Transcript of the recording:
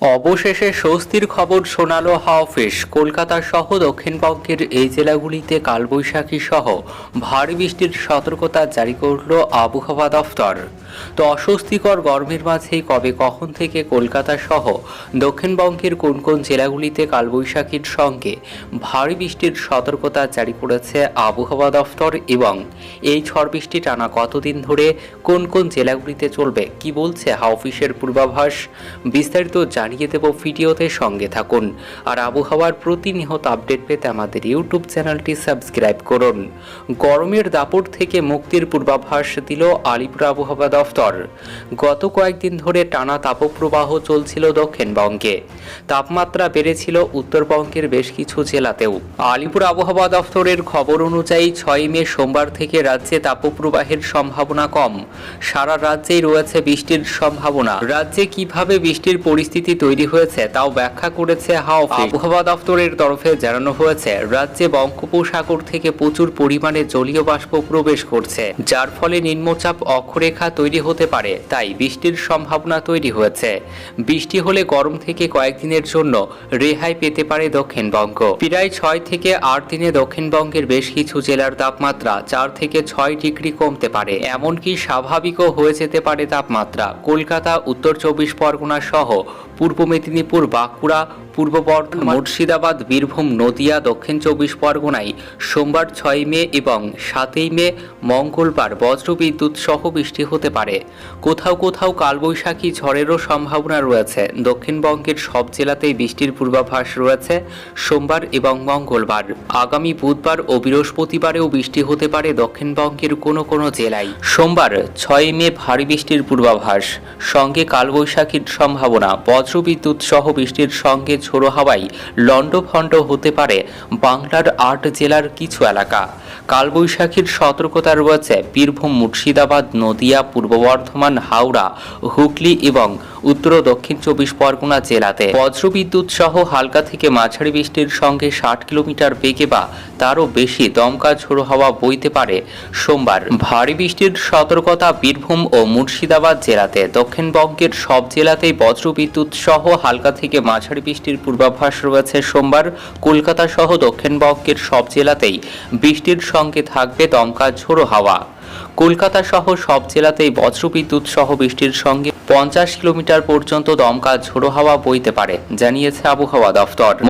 অবশেষে স্বস্তির খবর শোনালো হাওফিস। কলকাতা সহ দক্ষিণবঙ্গের এই জেলাগুলিতে কালবৈশাখী সহ ভারী বৃষ্টির সতর্কতা জারি করল আবহাওয়া দফতর। তো অস্বস্তিকর গরমের মাঝেই কবে কখন থেকে কলকাতা সহ দক্ষিণবঙ্গের কোন কোন জেলাগুলিতে কালবৈশাখীর সঙ্গে ভারী বৃষ্টির সতর্কতা জারি করেছে আবহাওয়া দফতর এবং এই ঝড় বৃষ্টি টানা কতদিন ধরে কোন কোন জেলাগুলিতে চলবে, কি বলছে হাওফিসের পূর্বাভাস? বিস্তারিত জানিয়ে দেব ভিডিওতে সঙ্গে থাকুন। আর আবহাওয়ার প্রতিনিয়ত আপডেট পেতে আমাদের ইউটিউব চ্যানেলটি সাবস্ক্রাইব করুন। গরমের দাপট থেকে মুক্তির পূর্বাভাস দিল আলিপুর আবহাওয়া দফতর। গত কয়েকদিন ধরে টানা তাপপ্রবাহ চলছিল দক্ষিণবঙ্গে। তাপমাত্রা বেড়েছিল উত্তরবঙ্গের বেশ কিছু জেলাতেও। আলিপুর আবহাওয়া দফতরের খবর অনুযায়ী ছয় মে সোমবার থেকে রাজ্যে তাপপ্রবাহের সম্ভাবনা কম। সারা রাজ্যেই রয়েছে বৃষ্টির সম্ভাবনা। রাজ্যে কীভাবে বৃষ্টির পরিস্থিতি তৈরি হয়েছে, তাও ব্যাখ্যা করেছে হাওয়া আবহাওয়া দফতরের তরফে জানানো হয়েছে, রাজ্যে বঙ্গোপসাগর থেকে প্রচুর পরিমাণে জলীয় বাষ্প প্রবেশ করছে, যার ফলে নিম্নচাপ অক্ষরেখা তৈরি হতে পারে, তাই বৃষ্টির সম্ভাবনা তৈরি হয়েছে। বৃষ্টি হলে গরম থেকে কয়েকদিনের জন্য রেহাই পেতে পারে দক্ষিণবঙ্গ। প্রায় ছয় থেকে আট দিনে দক্ষিণবঙ্গের বেশ কিছু জেলার তাপমাত্রা চার থেকে ছয় ডিগ্রি কমতে পারে, এমনকি স্বাভাবিকও হয়ে যেতে পারে তাপমাত্রা। কলকাতা, উত্তর চব্বিশ পরগনা সহ পূর্ব মেদিনীপুর বাঁকুড়া পূর্ব বর্ধমান, মুর্শিদাবাদ, বীরভূম, নদিয়া, দক্ষিণ চব্বিশ পরগনায় সোমবার ছয় মে এবং সাতই মে মঙ্গলবার বজ্রবিদ্যুৎ সহ বৃষ্টি হতে পারে। কোথাও কোথাও কালবৈশাখী ঝড়েরও সম্ভাবনা রয়েছে। দক্ষিণবঙ্গের সব জেলাতেই বৃষ্টির পূর্বাভাস রয়েছে সোমবার এবং মঙ্গলবার। আগামী বুধবার ও বৃহস্পতিবারেও বৃষ্টি হতে পারে দক্ষিণবঙ্গের কোনো কোনো জেলায়। সোমবার ছয় মে ভারী বৃষ্টির পূর্বাভাস। সঙ্গে কালবৈশাখীর সম্ভাবনা। বজ্রবিদ্যুৎ সহ বৃষ্টির সঙ্গে ঝোড়ো হাওয়ায় লণ্ডভণ্ড হতে পারে বাংলার আট জেলার কিছু এলাকা। কালবৈশাখীর সতর্কতা রয়েছে বীরভূম, মুর্শিদাবাদ, নদিয়া, পূর্ব বর্ধমান, হাওড়া, হুগলি এবং উত্তর দক্ষিণ চব্বিশ পরগনা জেলাতে। বজ্রবিদ্যুৎ সহ হালকা থেকে মাঝারি বৃষ্টির সঙ্গে ষাট কিলোমিটার বেগে বা তারও বেশি দমকা ঝোড়ো হাওয়া বইতে পারে সোমবার। ভারী বৃষ্টির সতর্কতা বীরভূম ও মুর্শিদাবাদ জেলাতে। দক্ষিণবঙ্গের সব জেলাতেই বজ্রবিদ্যুৎ সহ হালকা থেকে মাঝারি বৃষ্টির পূর্বাভাস রয়েছে সোমবার। কলকাতা সহ দক্ষিণবঙ্গের সব জেলাতেই বৃষ্টির সঙ্গে থাকবে দমকা ঝোড়ো হাওয়া। কলকাতা সহ সব জেলাতেই বজ্রবিদ্যুৎ সহ বৃষ্টির সঙ্গে পঞ্চাশ কিলোমিটার পর্যন্ত দমকা ঝোড়ো হাওয়া বইতে পারে, জানিয়েছে আবহাওয়া দফতর।